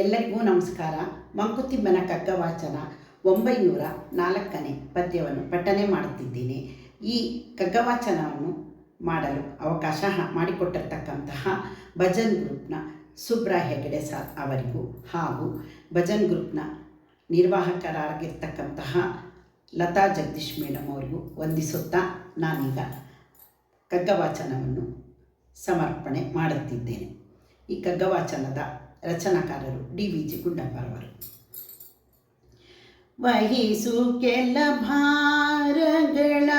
ಎಲ್ಲರಿಗೂ ನಮಸ್ಕಾರ. ಮಂಕುತಿಮ್ಮನ ಕಗ್ಗವಾಚನ ಒಂಬೈನೂರ ನಾಲ್ಕನೇ ಪದ್ಯವನ್ನು ಪಠನೆ ಮಾಡುತ್ತಿದ್ದೇನೆ. ಈ ಕಗ್ಗವಾಚನವನ್ನು ಮಾಡಲು ಅವಕಾಶ ಮಾಡಿಕೊಟ್ಟಿರ್ತಕ್ಕಂತಹ ಭಜನ್ ಗ್ರೂಪ್ನ ಸುಬ್ರಾ ಹೆಗಡೆ ಸರ್ ಅವರಿಗೂ ಹಾಗೂ ಭಜನ್ ಗ್ರೂಪ್ನ ನಿರ್ವಾಹಕರಾಗಿರ್ತಕ್ಕಂತಹ ಲತಾ ಜಗದೀಶ್ ಮೇಡಮ್ ಅವರಿಗೂ ವಂದಿಸುತ್ತಾ ನಾನೀಗ ಕಗ್ಗವಾಚನವನ್ನು ಸಮರ್ಪಣೆ ಮಾಡುತ್ತಿದ್ದೇನೆ. ಈ ಕಗ್ಗವಾಚನದ ರಚನಾಕಾರರು, ಡಿ ವಿ ಜಿ ಗುಂಡಪ್ಪರವರು ವಹಿಸು ಕೆಲ ಭಾರಗಳ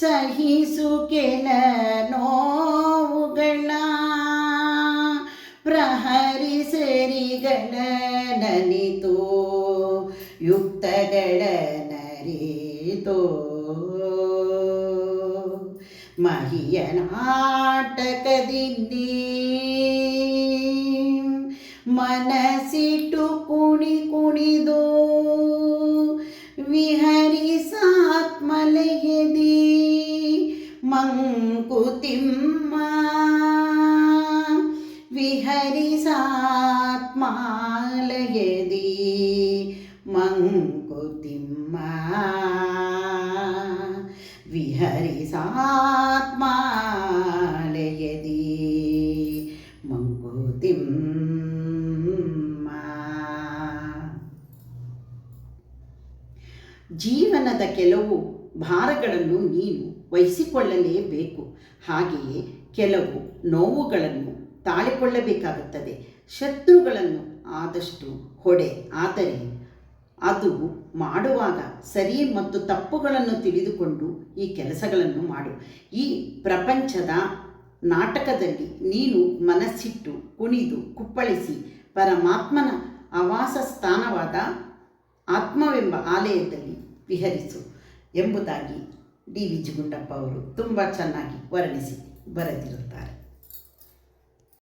ಸಹಿಸು ಕೆಲ ನೋವುಗಳ ಪ್ರಹರಿಸರಿಗಳ ನನಿತೋ, ಯುಕ್ತಗಳ ನರಿತೋ. ಮಹಿಯ ನಾಟಕದಿಂದಿ ಮನಸ್ಸಿಟ್ಟು ಕುಣಿ ಕುಣಿದು ವಿಹರಿಸಾತ್ಮಲಯದಿ ಮಂಕುತಿಮ್ಮ ವಿಹರಿಸಾತ್ಮಾಲಯದಿ ಮಂಕುತಿಮ್ಮ ವಿಹರಿಸಾತ್ಮಾಲಯದಿ ಜೀವನದ ಕೆಲವು ಭಾರಗಳನ್ನು ನೀನು ವಹಿಸಿಕೊಳ್ಳಲೇಬೇಕು. ಹಾಗೆಯೇ ಕೆಲವು ನೋವುಗಳನ್ನು ತಾಳಿಕೊಳ್ಳಬೇಕಾಗುತ್ತದೆ. ಶತ್ರುಗಳನ್ನು ಆದಷ್ಟು ಹೊಡೆ. ಆದರೆ ಅದು ಮಾಡುವಾಗ ಸರಿ ಮತ್ತು ತಪ್ಪುಗಳನ್ನು ತಿಳಿದುಕೊಂಡು ಈ ಕೆಲಸಗಳನ್ನು ಮಾಡು. ಈ ಪ್ರಪಂಚದ ನಾಟಕದಲ್ಲಿ ನೀನು ಮನಸ್ಸಿಟ್ಟು ಕುಣಿದು ಕುಪ್ಪಳಿಸಿ ಪರಮಾತ್ಮನ ಆವಾಸ ಸ್ಥಾನವಾದ ಆತ್ಮವೆಂಬ ಆಲಯದಲ್ಲಿ ವಿಹರಿಸು ಎಂಬುದಾಗಿ ಡಿ ವಿ ಅವರು ತುಂಬ ಚೆನ್ನಾಗಿ ವರ್ಣಿಸಿ ಬರೆದಿರುತ್ತಾರೆ.